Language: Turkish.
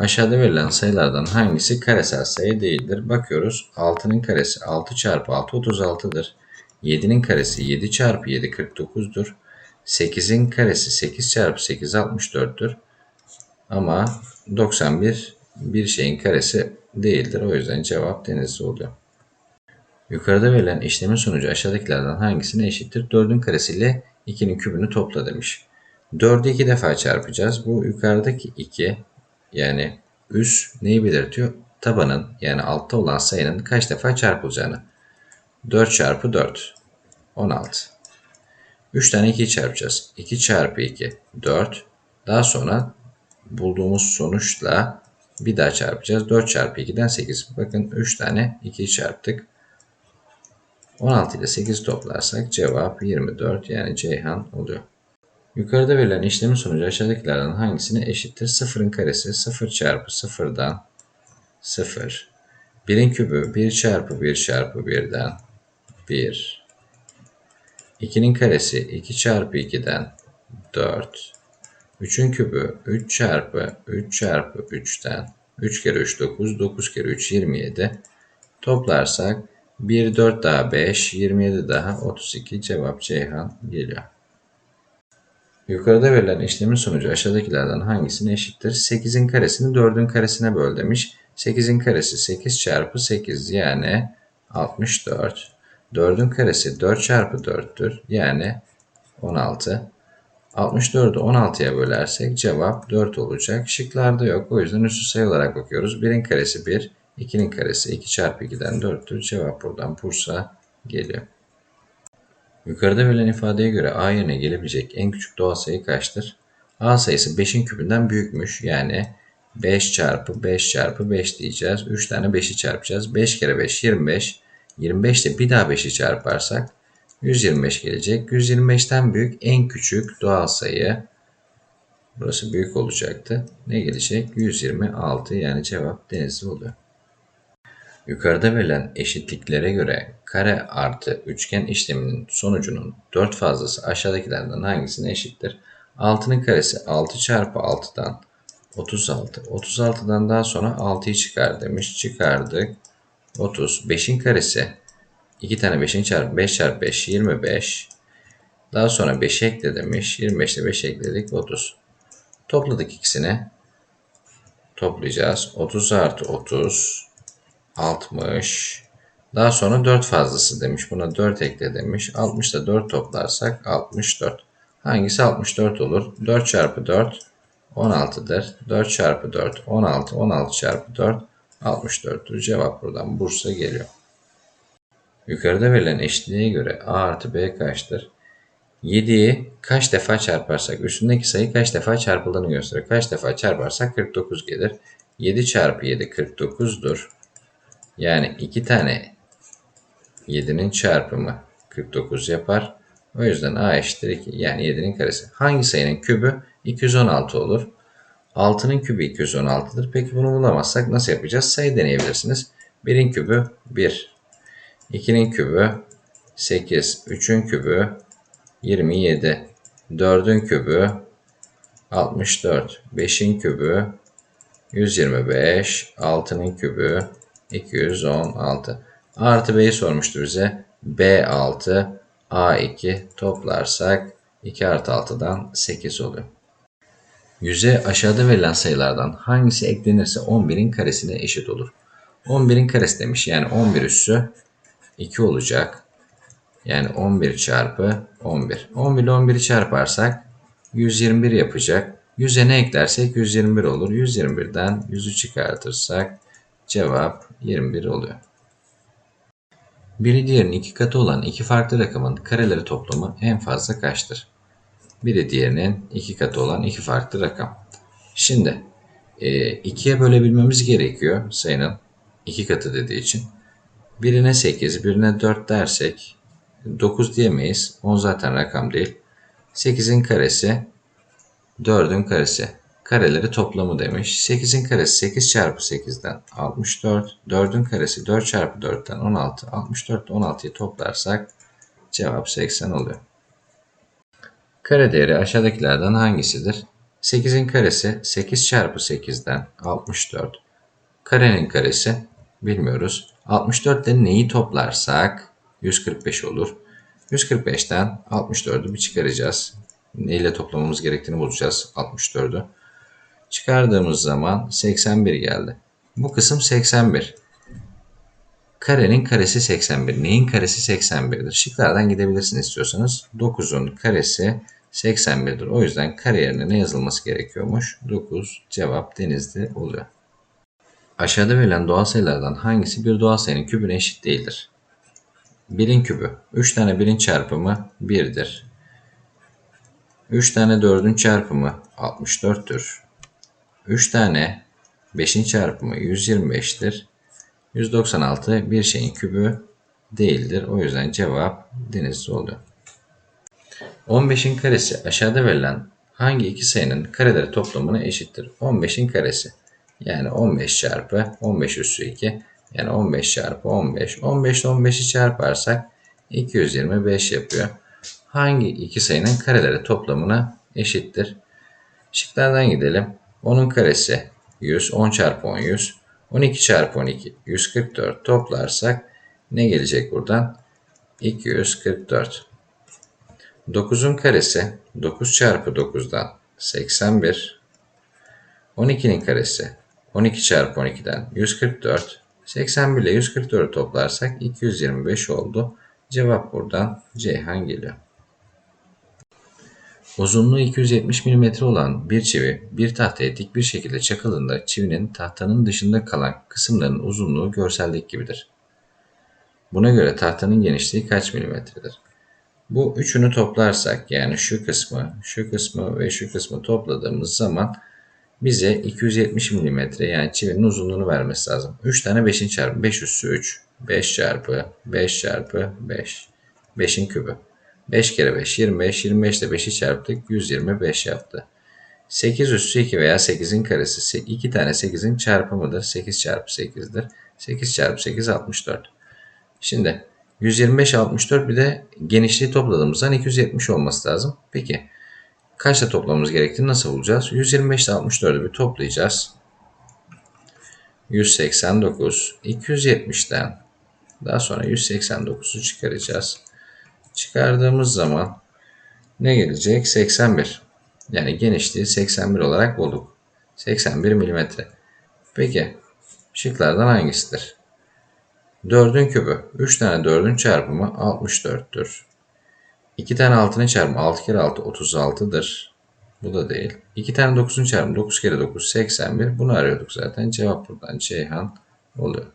Aşağıda verilen sayılardan hangisi karesel sayı değildir? Bakıyoruz. 6'nın karesi 6 çarpı 6 36'dır. 7'nin karesi 7 çarpı 7 49'dur. 8'in karesi 8 çarpı 8 64'tür. Ama 91 bir şeyin karesi değildir. O yüzden cevap denizli oluyor. Yukarıda verilen işlemin sonucu aşağıdakilerden hangisine eşittir? 4'ün karesiyle 2'nin kübünü topla demiş. 4'ü 2 defa çarpacağız. Bu yukarıdaki 2 yani üst neyi belirtiyor? Tabanın yani altta olan sayının kaç defa çarpılacağını. 4 çarpı 4 16. 3 tane 2'yi çarpacağız. 2 çarpı 2 4. Daha sonra bulduğumuz sonuçla bir daha çarpacağız. 4 çarpı 2'den 8. Bakın 3 tane 2'yi çarptık. 16 ile 8 toplarsak cevap 24 yani Ceyhan oluyor. Yukarıda verilen işlemin sonucu aşağıdakilerden hangisine eşittir? 0'ın karesi 0 çarpı 0'dan 0. 1'in kübü 1 çarpı 1 çarpı 1'den 1. 2'nin karesi 2 çarpı 2'den 4. 3'ün kübü 3 çarpı 3 çarpı 3'ten 3 kere 3 9, 9 kere 3 27. Toplarsak 1 4 daha 5, 27 daha 32 cevap Ceyhan geliyor. Yukarıda verilen işlemin sonucu aşağıdakilerden hangisine eşittir? 8'in karesini 4'ün karesine böl demiş. 8'in karesi 8 çarpı 8 yani 64. 4'ün karesi 4 çarpı 4'tür yani 16. 64'ü 16'ya bölersek cevap 4 olacak. Şıklarda yok. O yüzden üstü sayı olarak bakıyoruz. 1'in karesi 1, 2'nin karesi 2 çarpı 2'den 4'tür. Cevap buradan Bursa geliyor. Yukarıda verilen ifadeye göre A yerine gelebilecek en küçük doğal sayı kaçtır? A sayısı 5'in küpünden büyükmüş. Yani 5 çarpı 5 çarpı 5 diyeceğiz. 3 tane 5'i çarpacağız. 5 kere 5 25. 25 ile bir daha 5'i çarparsak 125 gelecek. 125'ten büyük en küçük doğal sayı burası büyük olacaktı. Ne gelecek? 126 yani cevap denizli oluyor. Yukarıda verilen eşitliklere göre kare artı üçgen işleminin sonucunun 4 fazlası aşağıdakilerden hangisine eşittir? 6'nın karesi 6 çarpı 6'dan 36. 36'dan daha sonra 6'yı çıkar demiş. Çıkardık. 30. 5'in karesi 2 tane 5'in çarpı 5 çarpı 5 25. Daha sonra 5'i ekle demiş. 25 ile 5 ekledik 30. Topladık ikisini. Toplayacağız. 30 artı 30 60. Daha sonra 4 fazlası demiş. Buna 4 ekle demiş. 60 da 4 toplarsak 64. Hangisi 64 olur? 4 çarpı 4 16'dır. 4 çarpı 4 16. 16 çarpı 4 64'tür. Cevap buradan Bursa geliyor. Yukarıda verilen eşitliğe göre A artı B kaçtır? 7'yi kaç defa çarparsak üstündeki sayı kaç defa çarpıldığını gösterir. Kaç defa çarparsak 49 gelir. 7 çarpı 7 49'dur. Yani 2 tane 7'nin çarpımı 49 yapar. O yüzden A eşittir 2 yani 7'nin karesi. Hangi sayının kübü 216 olur? 6'nın kübü 216'dır. Peki bunu bulamazsak nasıl yapacağız? Sayı deneyebilirsiniz. 1'in kübü 1. 2'nin kübü 8. 3'ün kübü 27. 4'ün kübü 64. 5'in kübü 125. 6'nın kübü 216. A artı B'yi sormuştu bize. B6, A2 toplarsak 2 artı 6'dan 8 oluyor. Yüze aşağıda verilen sayılardan hangisi eklenirse 11'in karesine eşit olur. 11'in karesi demiş yani 11 üssü 2 olacak. Yani 11 çarpı 11. 11 ile 11'i çarparsak 121 yapacak. 100'e ne eklersek 121 olur. 121'den 100'ü çıkartırsak cevap 21 oluyor. Biri diğerinin iki katı olan iki farklı rakamın kareleri toplamı en fazla kaçtır? Biri diğerinin iki katı olan iki farklı rakam. Şimdi e, ikiye bölebilmemiz gerekiyor sayının iki katı dediği için. Birine 8, birine 4 dersek 9 diyemeyiz. 10 zaten rakam değil. 8'in karesi 4'ün karesi. Kareleri toplamı demiş. 8'in karesi 8 çarpı 8'den 64. 4'ün karesi 4 çarpı 4'ten 16. 64 ile 16'yı toplarsak cevap 80 oluyor. Kare değeri aşağıdakilerden hangisidir? 8'in karesi 8 çarpı 8'den 64. Karenin karesi bilmiyoruz. 64 ile neyi toplarsak 145 olur. 145'ten 64'ü bir çıkaracağız. Neyle toplamamız gerektiğini bulacağız 64'ü. Çıkardığımız zaman 81 geldi. Bu kısım 81. Karenin karesi 81. Neyin karesi 81'dir? Şıklardan gidebilirsiniz istiyorsanız. 9'un karesi 81'dir. O yüzden kare yerine ne yazılması gerekiyormuş? 9 cevap denizli oluyor. Aşağıda verilen doğal sayılardan hangisi bir doğal sayının kübüne eşit değildir? 1'in kübü. 3 tane 1'in çarpımı 1'dir. 3 tane 4'ün çarpımı 64'tür. 3 tane 5'in çarpımı 125'tir. 196 bir şeyin kübü değildir. O yüzden cevap denizli oluyor. 15'in karesi aşağıda verilen hangi iki sayının kareleri toplamına eşittir? 15'in karesi yani 15 çarpı 15 üssü 2 yani 15 çarpı 15. 15 ile 15'i çarparsak 225 yapıyor. Hangi iki sayının kareleri toplamına eşittir? Şıklardan gidelim. 10'un karesi 100, 10 çarpı 10 100. 12 çarpı 12 144 toplarsak ne gelecek buradan? 244. 9'un karesi 9 çarpı 9'dan 81. 12'nin karesi 12 çarpı 12'den 144. 81 ile 144'ü toplarsak 225 oldu. Cevap buradan Ceyhan geliyor. Uzunluğu 270 mm olan bir çivi bir tahtaya dik bir şekilde çakıldığında çivinin tahtanın dışında kalan kısımların uzunluğu görseldeki gibidir. Buna göre tahtanın genişliği kaç milimetredir? Bu üçünü toplarsak yani şu kısmı, şu kısmı ve şu kısmı topladığımız zaman bize 270 mm yani çivinin uzunluğunu vermesi lazım. 3 tane 5'in çarpı 5 üssü 3. 5 çarpı 5 çarpı 5. 5'in kübü. 5 kere 5 25. 25 ile 5'i çarptık 125 yaptı. 8 üssü 2 veya 8'in karesi 2 tane 8'in çarpımıdır. 8 çarpı 8'dir. 8 çarpı 8 64. Şimdi 125 64 bir de genişliği topladığımızdan 270 olması lazım. Peki kaçta toplamamız gerektiğini nasıl bulacağız? 125 ile 64'ü bir toplayacağız. 189 270'ten daha sonra 189'u çıkaracağız. Çıkardığımız zaman ne gelecek? 81. Yani genişliği 81 olarak bulduk. 81 milimetre. Peki şıklardan hangisidir? 4'ün kübü. 3 tane 4'ün çarpımı 64'tür. 2 tane 6'nın çarpımı 6 kere 6 36'dır. Bu da değil. 2 tane 9'un çarpımı 9 kere 9 81. Bunu arıyorduk zaten. Cevap buradan Ceyhan oluyor.